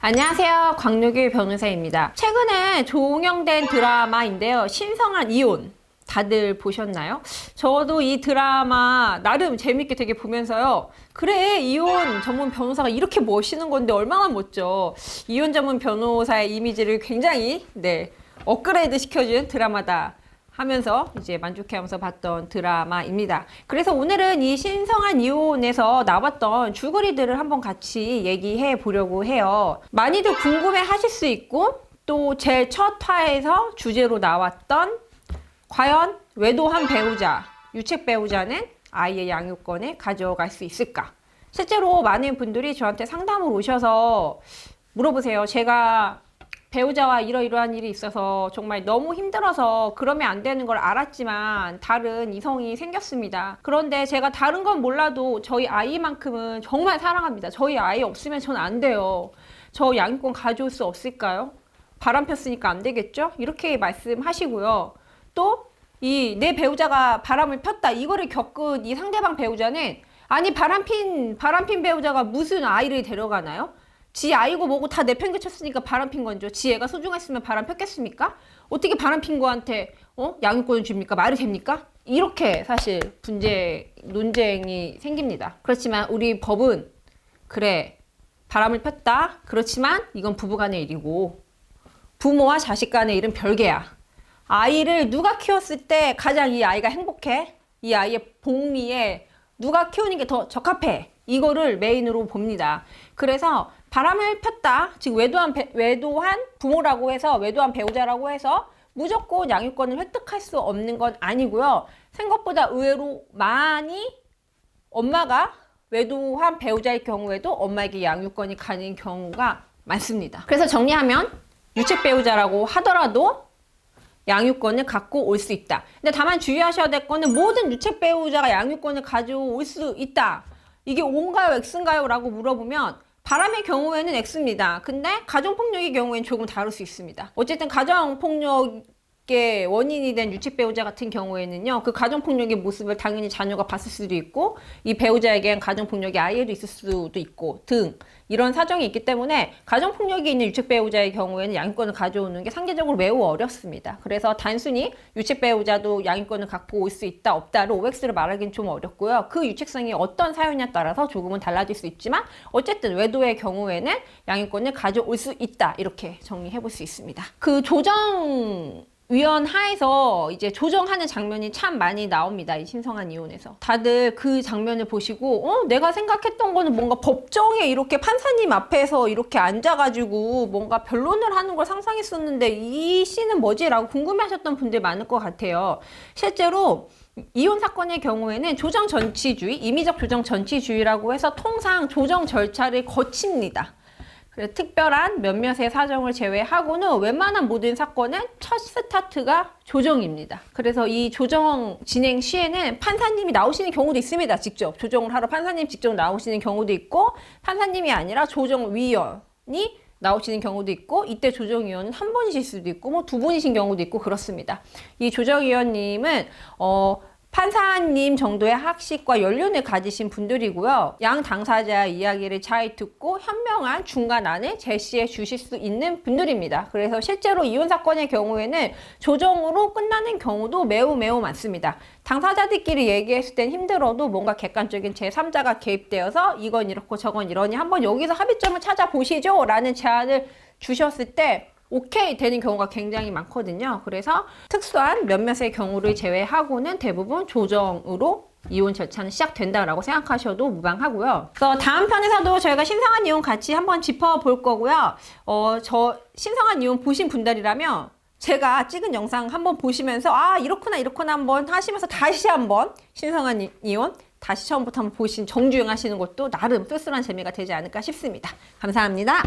안녕하세요. 광유길 변호사입니다. 최근에 종영된 드라마인데요. 신성한 이혼. 다들 보셨나요? 저도 이 드라마 나름 재밌게 되게 보면서요. 그래, 이혼 전문 변호사가 이렇게 멋있는 건데 얼마나 멋져. 이혼 전문 변호사의 이미지를 굉장히, 네, 업그레이드 시켜준 드라마다. 하면서 이제 만족해하면서 봤던 드라마입니다. 그래서 오늘은 이 신성한 이혼에서 나왔던 줄거리들을 한번 같이 얘기해 보려고 해요. 많이들 궁금해 하실 수 있고 또 제 첫 화에서 주제로 나왔던 과연 외도한 배우자, 유책 배우자는 아이의 양육권을 가져갈 수 있을까? 실제로 많은 분들이 저한테 상담을 오셔서 물어보세요. 제가 배우자와 이러이러한 일이 있어서 정말 너무 힘들어서 그러면 안 되는 걸 알았지만 다른 이성이 생겼습니다. 그런데 제가 다른 건 몰라도 저희 아이만큼은 정말 사랑합니다. 저희 아이 없으면 전 안 돼요. 저 양육권 가져올 수 없을까요? 바람 폈으니까 안 되겠죠? 이렇게 말씀하시고요. 또 이 내 배우자가 바람을 폈다 이거를 겪은 이 상대방 배우자는 아니 바람핀 바람핀 배우자가 무슨 아이를 데려가나요? 지 아이고 뭐고 다 내팽개쳤으니까 바람 핀 건죠. 지 애가 소중했으면 바람 폈겠습니까? 어떻게 바람 핀 거한테 어? 양육권을 줍니까? 말이 됩니까? 이렇게 사실 분쟁 논쟁이 생깁니다. 그렇지만 우리 법은 그래 바람을 폈다. 그렇지만 이건 부부간의 일이고 부모와 자식 간의 일은 별개야. 아이를 누가 키웠을 때 가장 이 아이가 행복해? 이 아이의 복리에 누가 키우는 게 더 적합해? 이거를 메인으로 봅니다. 그래서 바람을 폈다. 즉 외도한 배- 외도한 부모라고 해서 외도한 배우자라고 해서 무조건 양육권을 획득할 수 없는 건 아니고요. 생각보다 의외로 많이 엄마가 외도한 배우자의 경우에도 엄마에게 양육권이 가는 경우가 많습니다. 그래서 정리하면 유책 배우자라고 하더라도 양육권을 갖고 올 수 있다. 근데 다만 주의하셔야 될 거는 모든 유책 배우자가 양육권을 가져올 수 있다. 이게 O인가요, X인가요? 라고 물어보면 바람의 경우에는 X입니다. 근데 가정폭력의 경우에는 조금 다를 수 있습니다. 어쨌든 가정폭력 의 원인이 된 유책 배우자 같은 경우에는요, 그 가정 폭력의 모습을 당연히 자녀가 봤을 수도 있고, 이 배우자에겐 가정 폭력이 아이에도 있을 수도 있고, 등, 이런 사정이 있기 때문에 가정 폭력이 있는 유책 배우자의 경우에는 양육권을 가져오는 게 상대적으로 매우 어렵습니다. 그래서 단순히 유책 배우자도 양육권을 갖고 올 수 있다, 없다를 OX를 말하기는 좀 어렵고요. 그 유책성이 어떤 사유냐에 따라서 조금은 달라질 수 있지만 어쨌든 외도의 경우에는 양육권을 가져올 수 있다. 이렇게 정리해 볼 수 있습니다. 그 조정 위원 하에서 이제 조정하는 장면이 참 많이 나옵니다. 이 신성한 이혼에서. 다들 그 장면을 보시고, 어, 내가 생각했던 거는 뭔가 법정에 이렇게 판사님 앞에서 이렇게 앉아가지고 뭔가 변론을 하는 걸 상상했었는데 이 씬은 뭐지? 라고 궁금해 하셨던 분들 많을 것 같아요. 실제로 이혼 사건의 경우에는 조정 전치주의, 임의적 조정 전치주의라고 해서 통상 조정 절차를 거칩니다. 그래서 특별한 몇몇의 사정을 제외하고는 웬만한 모든 사건은 첫 스타트가 조정입니다. 그래서 이 조정 진행 시에는 판사님이 나오시는 경우도 있습니다. 직접 조정을 하러 판사님 직접 나오시는 경우도 있고 판사님이 아니라 조정위원이 나오시는 경우도 있고 이때 조정위원은 한 분이실 수도 있고 뭐 두 분이신 경우도 있고 그렇습니다. 이 조정위원님은 어 판사님 정도의 학식과 연륜을 가지신 분들이고요. 양 당사자의 이야기를 잘 듣고 현명한 중간안을 제시해 주실 수 있는 분들입니다. 그래서 실제로 이혼 사건의 경우에는 조정으로 끝나는 경우도 매우 매우 많습니다. 당사자들끼리 얘기했을 땐 힘들어도 뭔가 객관적인 제3자가 개입되어서 이건 이렇고 저건 이러니 한번 여기서 합의점을 찾아보시죠 라는 제안을 주셨을 때 오케이 되는 경우가 굉장히 많거든요. 그래서 특수한 몇몇의 경우를 제외하고는 대부분 조정으로 이혼 절차는 시작된다라고 생각하셔도 무방하고요. 그래서 다음 편에서도 저희가 신성한 이혼 같이 한번 짚어볼 거고요. 어, 저 신성한 이혼 보신 분들이라면 제가 찍은 영상 한번 보시면서 아 이렇구나 이렇구나 한번 하시면서 다시 한번 신성한 이- 이혼 다시 처음부터 한번 보신 정주행 하시는 것도 나름 쓸쓸한 재미가 되지 않을까 싶습니다. 감사합니다.